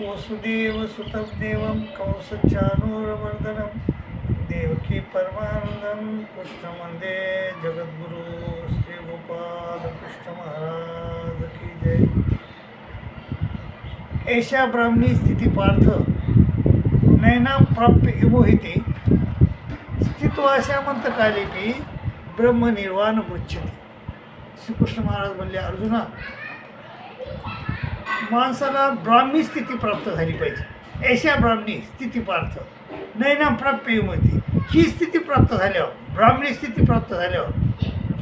वसुदेव सुतं देवं कंसचानूरमर्दनं देवकी परमानंदं कृष्णवंदे जगद्गुरु श्री गोपाल कृष्ण महाराज की जय। ऐशा ब्राह्मणी स्थिती पार्थ। नैना प्राप्य इमोहिते स्थित्वाशामंतकालेपी ब्रह्मनिर्वाण मुच्छते श्रीकृष्ण महाराज म्हणले अर्जुना माणसाला ब्राह्मी स्थिती प्राप्त झाली पाहिजे. ऐशा ब्राह्मणी स्थिती पार्थ. नैना प्राप्य होती ही स्थिती प्राप्त झाल्यावर ब्राह्मणी स्थिती प्राप्त झाल्यावर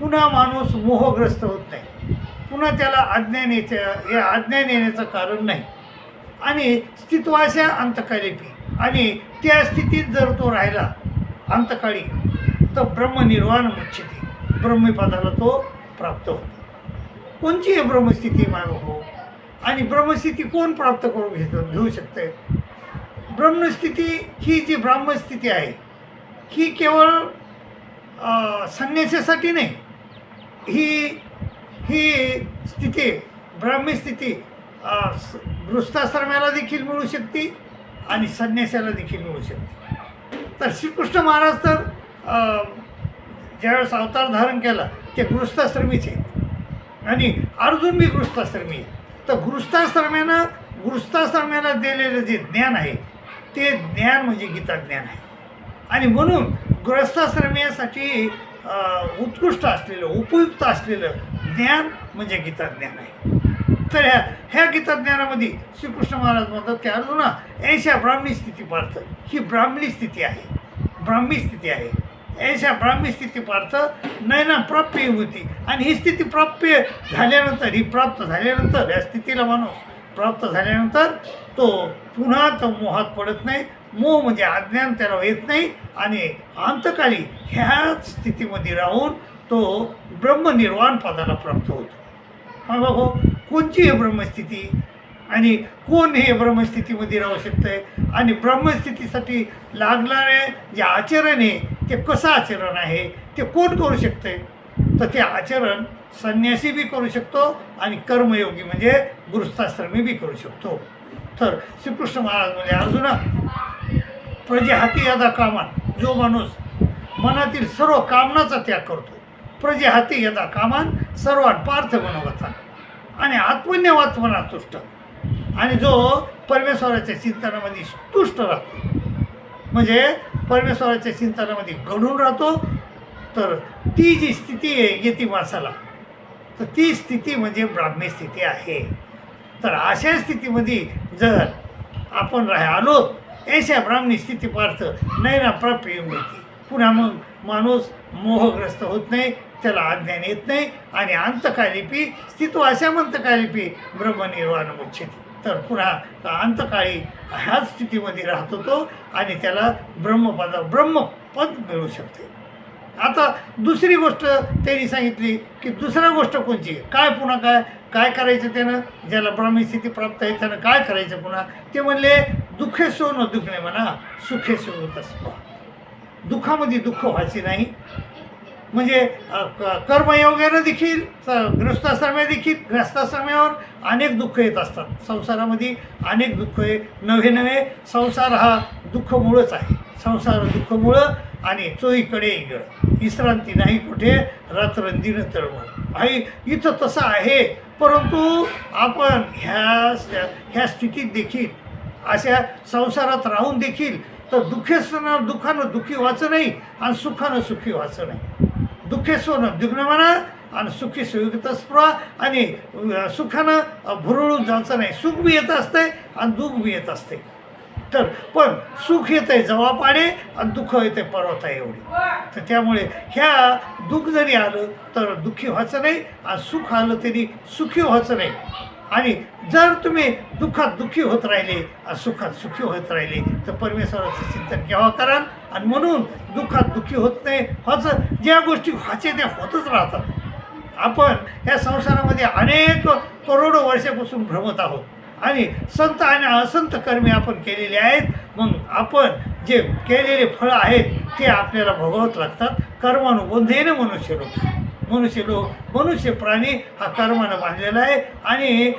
पुन्हा माणूस मोहग्रस्त होत नाही. पुन्हा त्याला अज्ञान येत्या या अज्ञान येण्याचं कारण नाही. आणि स्थित्वाशा अंतकालिपी आणि त्या स्थितीत जर तो राहिला अंतकाळी तर ब्रह्मनिर्वाण मुच्छते ब्रह्मपदाला तो प्राप्त होते. कोणची आहे ब्रह्मस्थिती हो. आणि ब्रह्मस्थिती कोण प्राप्त करून घेतो घेऊ शकते? ब्रह्मस्थिती ही जी ब्राह्मस्थिती आहे ही केवळ संन्यासासाठी नाही. ही ही स्थिती ब्राह्मी स्थिती गृहस्थाश्रमाला देखील मिळू शकते आणि संन्यासाला देखील मिळू शकते. तर श्रीकृष्ण महाराज तर ज्यावेळेस अवतार धारण केला ते गृहस्थाश्रमीच आहेत. आणि अर्जुन बी गृहस्थाश्रमी आहे तर गृहस्थाश्रम्यानं गृहस्थाश्रम्याला दिलेलं जे ज्ञान आहे ते ज्ञान म्हणजे गीता ज्ञान आहे. आणि म्हणून गृहस्थाश्रमीयासाठी उत्कृष्ट असलेलं उपयुक्त असलेलं ज्ञान म्हणजे गीता ज्ञान आहे. तर ह्या ह्या गीता ज्ञानामध्ये श्रीकृष्ण महाराज म्हणतात की अर्जुना ऐशा ब्राह्मणी स्थिती पार्थ. ही ब्राह्मणी स्थिती आहे. ब्राह्मी स्थिती आहे. ऐशा ब्राह्मी स्थिती नयना प्राप्य होती. आणि ही स्थिती प्राप्य झाल्यानंतर ही प्राप्त झाल्यानंतर या स्थितीला माणूस प्राप्त झाल्यानंतर तो पुन्हा तो मोहात पडत नाही. मोह म्हणजे अज्ञान त्याला येत नाही. आणि अंतकाली ह्या स्थितीमध्ये राहून तो ब्रह्मनिर्वाण पदाला प्राप्त होतो. हा बाबा कोणची आहे ब्रह्मस्थिती? आणि कोण हे ब्रह्मस्थितीमध्ये राहू शकतंय? आणि ब्रह्मस्थितीसाठी लागणारे जे आचरण आहे ते कसं आचरण आहे ते कोण करू शकते? तर ते आचरण संन्यासी बी करू शकतो आणि कर्मयोगी म्हणजे गुरुस्थाश्रमी बी करू शकतो. तर श्रीकृष्ण महाराज म्हणजे अर्जुना प्रजेहाती यदा कामान जो माणूस मनातील सर्व कामनाचा त्याग करतो प्रजे हाती यदा कामान सर्वात पार्थ बनवतात आणि आत्मन्यवात्मना तुष्ट आणि जो परमेश्वराच्या चिंतनामध्ये तुष्ट राहतो. म्हणजे परमेश्वराच्या चिंतनामध्ये घडून राहतो तर ती जी स्थिती आहे येते माणसाला तर ती स्थिती म्हणजे ब्राह्मी स्थिती आहे. तर अशा स्थितीमध्ये जर आपण राह आलो ऐशा ब्राह्मणी स्थिती पार्थ नैना प्राप्य येऊन येते पुन्हा मग माणूस मोहग्रस्त होत नाही त्याला अज्ञान येत नाही आणि अंतकालिपी स्थितो अशा अंतकालिपी ब्रह्मनिर्वाण मुच्छते तर पुन्हा अंतकाळी ह्याच स्थितीमध्ये राहत होतो आणि त्याला ब्रह्मपद ब्रह्मपद मिळू शकते. आता दुसरी गोष्ट त्यांनी सांगितली की दुसरा गोष्ट कोणची काय पुन्हा काय? काय करायचं त्यानं? ज्याला ब्राह्मी स्थिती प्राप्त आहे त्यानं काय करायचं पुन्हा? ते म्हणले दुःखे सो न दुखणे म्हणा सुखे सो तस्मा दुःखामध्ये दुःख व्हायचे नाही. म्हणजे क- कर्मयोगानं देखील ग्रस्ताश्रमे देखील ग्रस्ताश्रमेवर अनेक दुःख येत असतात. संसारामध्ये अनेक दुःख आहे. नवे नवे संसार हा दुःखमुळंच आहे. संसार दुःखमुळं आणि चोहीकडे इकडं. विश्रांती नाही कुठे रात्रंदीनं तळमळ. आई इथं तसं आहे. परंतु आपण ह्या ह्या स्थितीत देखील अशा संसारात राहून देखील तर दुःखेसणार दुःखानं दुःखी व्हायचं नाही आणि सुखानं सुखी व्हायचं नाही. दुःखे सोनं दुग्न म्हणा आणि सुखी सुयुक्त स्पृहा आणि सुखानं भुरळून जायचं नाही. सुख बी येत असते आणि दुःख बी येत असते. तर पण सुख येतंय जवा पाडे आणि दुःख येते पर्वता एवढी. तर त्यामुळे ह्या दुःख जरी आलं तर दुःखी व्हायचं नाही आणि सुख आलं तरी सुखी व्हायचं नाही. आणि जर तुम्ही दुःखात दुःखी होत राहिले आणि सुखात सुखी होत राहिले तर परमेश्वराचं चिंतन केव्हा कराल? आणि म्हणून दुःखात दुःखी होत नाही. व्हायचं ज्या गोष्टी व्हायचे त्या होतच राहतात. आपण या संसारामध्ये अनेक करोडो वर्षापासून भ्रमत आहोत. आणि संत आणि असंत कर्मे आपण केलेले आहेत. मग आपण जे केलेले फळं आहेत ते आपल्याला भोगावत लागतात. कर्मानुबंधेने मनुष्य लोक. मनुष्य लोक मनुष्य प्राणी हा कर्मानं बांधलेला आहे. आणि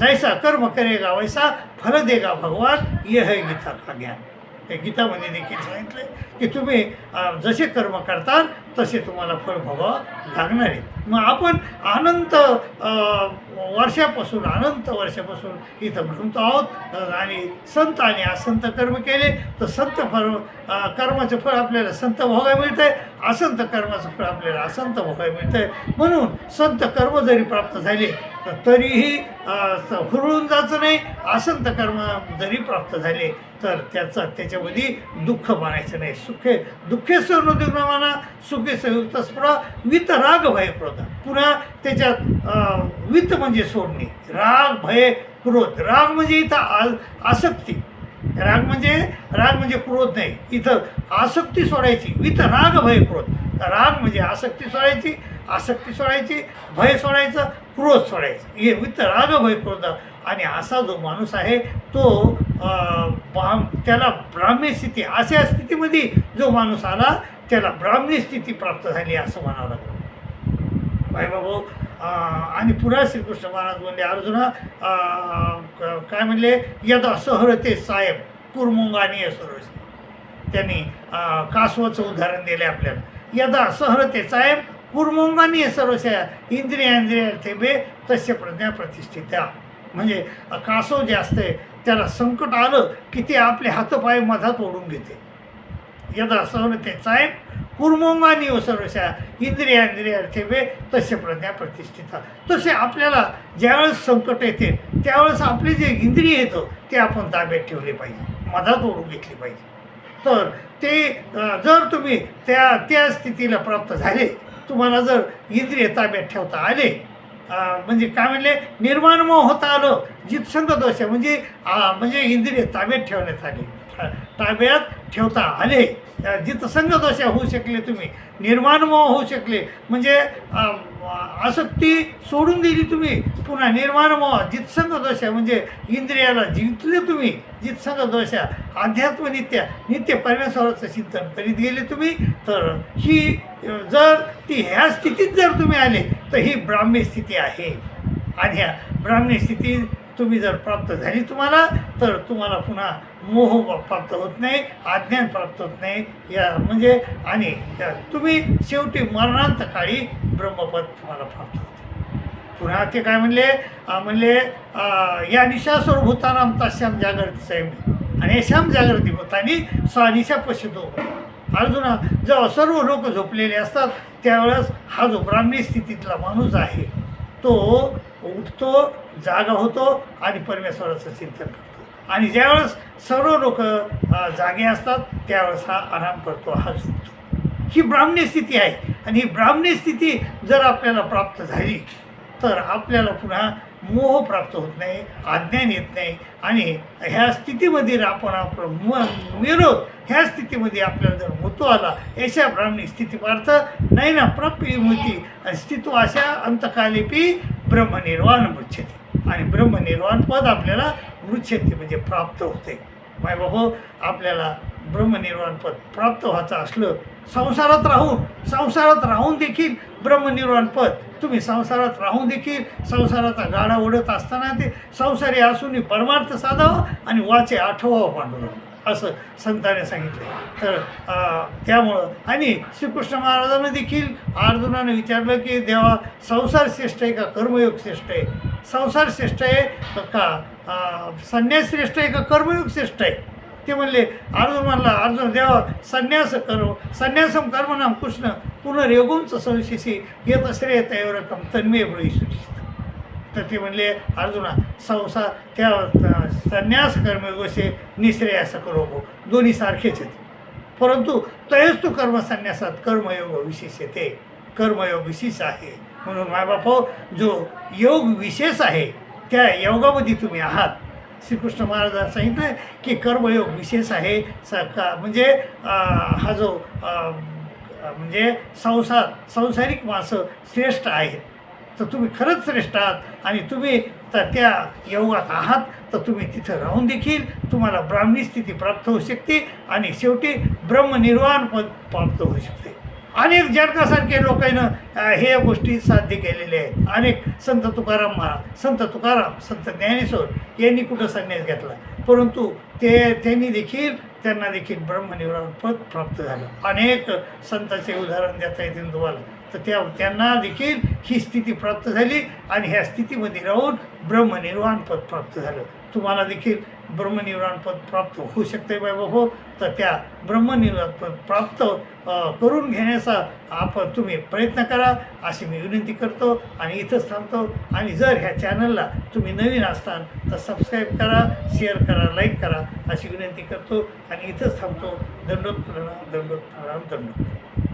जैसा कर्म करेगा वैसा फल देगा भगवान. ये है गीता का ज्ञान. गीतामध्ये देखील सांगितलं की तुम्ही जसे कर्म करताल तसे तुम्हाला फळ भोगावं लागणार आहे मग आपण अनंत वर्षापासून अनंत वर्षापासून इथं भ्रमतो आहोत. आणि संत आणि असंत कर्म केले तर संत फळ कर्माचं फळ आपल्याला संत भोगाय मिळतं आहे असंत कर्माचं फळ आपल्याला असंत भोगाय मिळतं आहे म्हणून संत कर्म जरी प्राप्त झाले तरीही हुरळून जायचं नाही. असंत कर्म जरी प्राप्त झाले तर त्याचं त्याच्यामध्ये दुःख मानायचं नाही. सुखे दुःखे म्हणा सुखे संयुक्त स्पृहा वित राग भय क्रोध. पुन्हा त्याच्यात वित म्हणजे सोडणे. राग भय क्रोध. राग म्हणजे इथं आल आसक्ती. राग म्हणजे राग म्हणजे क्रोध नाही. इथं आसक्ती सोडायची. विथ राग भय क्रोध. राग म्हणजे आसक्ती सोडायची आसक्ती सोडायची भय सोडायचं क्रोध सोडायचं. हे वित्त राग भय क्रोध. आणि असा जो माणूस आहे तो बा- त्याला ब्राह्मी स्थिती अशा स्थितीमध्ये जो माणूस आला त्याला ब्राह्मी स्थिती प्राप्त झाली असं म्हणावं लागतं भाई बाबू आणि पुरा श्रीकृष्ण महाराज म्हणले अर्जुना काय म्हणले? यदा सहरते साहेब कुरमुंगानी सरोज त्यांनी कासवचं कासवाचं उदाहरण दिले आपल्याला. यदा सहरते साहेब कुरमुंगानी सरोशा इंद्रिया इंद्रिया तस्य प्रज्ञा प्रतिष्ठित्या. म्हणजे कासव जे असते त्याला संकट आलं की ते आपले हातपाय मधात ओढून घेते. यदा सवनते साहेब कुर्मोंगानी हो सर्वशा इंद्रिया इंद्रियार्थे तसे प्रज्ञा प्रतिष्ठिता. तसे आपल्याला ज्यावेळेस संकट येते त्यावेळेस आपले जे इंद्रिय येतं ते आपण ताब्यात ठेवले पाहिजे. मधात ओढून घेतली पाहिजे. तर ते जर तुम्ही त्या त्या स्थितीला प्राप्त झाले तुम्हाला जर इंद्रिय ताब्यात ठेवता आले म्हणजे काय म्हणले निर्माणमोह होता आलं जितसंग दोष आहे म्हणजे म्हणजे इंद्रिय ताब्यात ठेवण्यात आले. ताब्यात ठेवता आले. जिथं जितसंग दोष होऊ शकले तुम्ही निर्माण होऊ शकले. म्हणजे आसक्ती सोडून दिली तुम्ही पुन्हा निर्माण मोह जितसंग म्हणजे इंद्रियाला जिंकले तुम्ही जितसंग दोषा अध्यात्म नित्य नित्य परमेश्वराचं चिंतन करीत गेले तुम्ही तर ही जर ती ह्या स्थितीत जर तुम्ही आले तर ही ब्राह्मी स्थिती आहे. आणि ह्या ब्राह्मी स्थिती तुम्ही जर प्राप्त झाली तुम्हाला तर तुम्हाला पुन्हा मोह प्राप्त होत नाही अज्ञान प्राप्त होत नाही. या म्हणजे आणि त्या- तुम्ही शेवटी मरणांत काळी ब्रह्मपद तुम्हाला प्राप्त होते. पुन्हा ते काय म्हणले? म्हणले या निशास्वर आमचा तस्याम जागृती साहेब आणि श्याम जागृती भूतानी स्वानिशा पश्यतो अर्जुना जेव्हा सर्व लोक झोपलेले असतात त्यावेळेस हा जो ब्राह्मी स्थितीतला माणूस आहे तो उठतो जागा होतो आणि परमेश्वराचं चिंतन करतो. आणि ज्यावेळेस सर्व लोक जागे असतात त्यावेळेस हा आराम करतो हा झोपतो ही ब्राह्मणी स्थिती आहे. आणि ही ब्राह्मणी स्थिती जर आपल्याला प्राप्त झाली तर आपल्याला पुन्हा मोह प्राप्त होत नाही अज्ञान येत नाही. आणि ह्या स्थितीमध्ये आपण आपण म मेलो ह्या स्थितीमध्ये आपल्याला जर होतो आला अशा ब्राह्मणी स्थितीपार्थ नाही ना प्रप्यमुती आणि स्थितो अशा अंतकालिपी ब्रह्मनिर्वाण मृच्छते आणि ब्रह्मनिर्वाण पद आपल्याला मृच्छते म्हणजे प्राप्त होते. माय बाबा आपल्याला ब्रह्मनिर्वाणपद प्राप्त व्हायचं असलं संसारात राहून संसारात राहून देखील ब्रह्मनिर्वाणपद तुम्ही संसारात राहून देखील संसाराचा गाडा ओढत असताना ते संसारी असून परमार्थ साधावा आणि वाचे आठवावं पांडुरंग असं संतांनी सांगितलं. तर त्यामुळं आणि श्रीकृष्ण महाराजांना देखील अर्जुनाने विचारलं की देवा संसार श्रेष्ठ आहे का? कर्मयोग श्रेष्ठ आहे? संसार श्रेष्ठ आहे का संन्यास श्रेष्ठ आहे का कर्मयोग श्रेष्ठ आहे? ते म्हणले अर्जुन म्हणला अर्जुन देवा संन्यास कर्म संन्यासम कर्मनाम कृष्ण पुनर्योगुंच संशिशी येत श्रेय तयोरकम तन्मे ब्रहीसुचित तर ते म्हणले अर्जुना संसार त्या संन्यास कर्मयोगसे निश्रेयास करो दोन्ही सारखेच आहेत. परंतु तयच तू कर्म संन्यासात कर्मयोग विशेष येते. कर्मयोग विशेष आहे. म्हणून मायबापो जो योग विशेष आहे त्या योगामध्ये तुम्ही आहात. श्रीकृष्ण महाराजांनी सांगितलं की कर्मयोग विशेष आहे स का म्हणजे हा जो म्हणजे संसार सांसारिक माणसं श्रेष्ठ आहेत. तर तुम्ही खरंच श्रेष्ठ आहात आणि तुम्ही तर त्या योगात आहात तर तुम्ही तिथं राहून देखील तुम्हाला ब्राह्मणी स्थिती प्राप्त होऊ शकते आणि शेवटी ब्रह्मनिर्वाण पद प्राप्त होऊ शकते. अनेक जडकासारखे लोकांनं हे गोष्टी साध्य केलेल्या आहेत. अनेक संत तुकाराम महाराज संत तुकाराम संत ज्ञानेश्वर यांनी कुठं संन्यास घेतला? परंतु ते त्यांनी देखील त्यांना देखील ब्रह्मनिर्वाण पद प्राप्त झालं. अनेक संतांचे उदाहरण देता येतील तुम्हाला. तर त्या त्यांना देखील ही स्थिती प्राप्त झाली आणि ह्या स्थितीमध्ये राहून ब्रह्मनिर्वाण पद प्राप्त झालं. तुम्हाला देखील ब्रह्मनिर्वाण पद प्राप्त होऊ शकते बाबा. हो तर त्या ब्रह्मनिर्वाण पद प्राप्त करून घेण्याचा आपण तुम्ही प्रयत्न करा अशी मी विनंती करतो आणि इथंच थांबतो. आणि जर ह्या चॅनलला तुम्ही नवीन असताल तर सबस्क्राईब करा शेअर करा लाईक करा अशी विनंती करतो. आणि इथंच थांबतो. दंडोत प्रणाम दंडोत प्रणाम दंडोत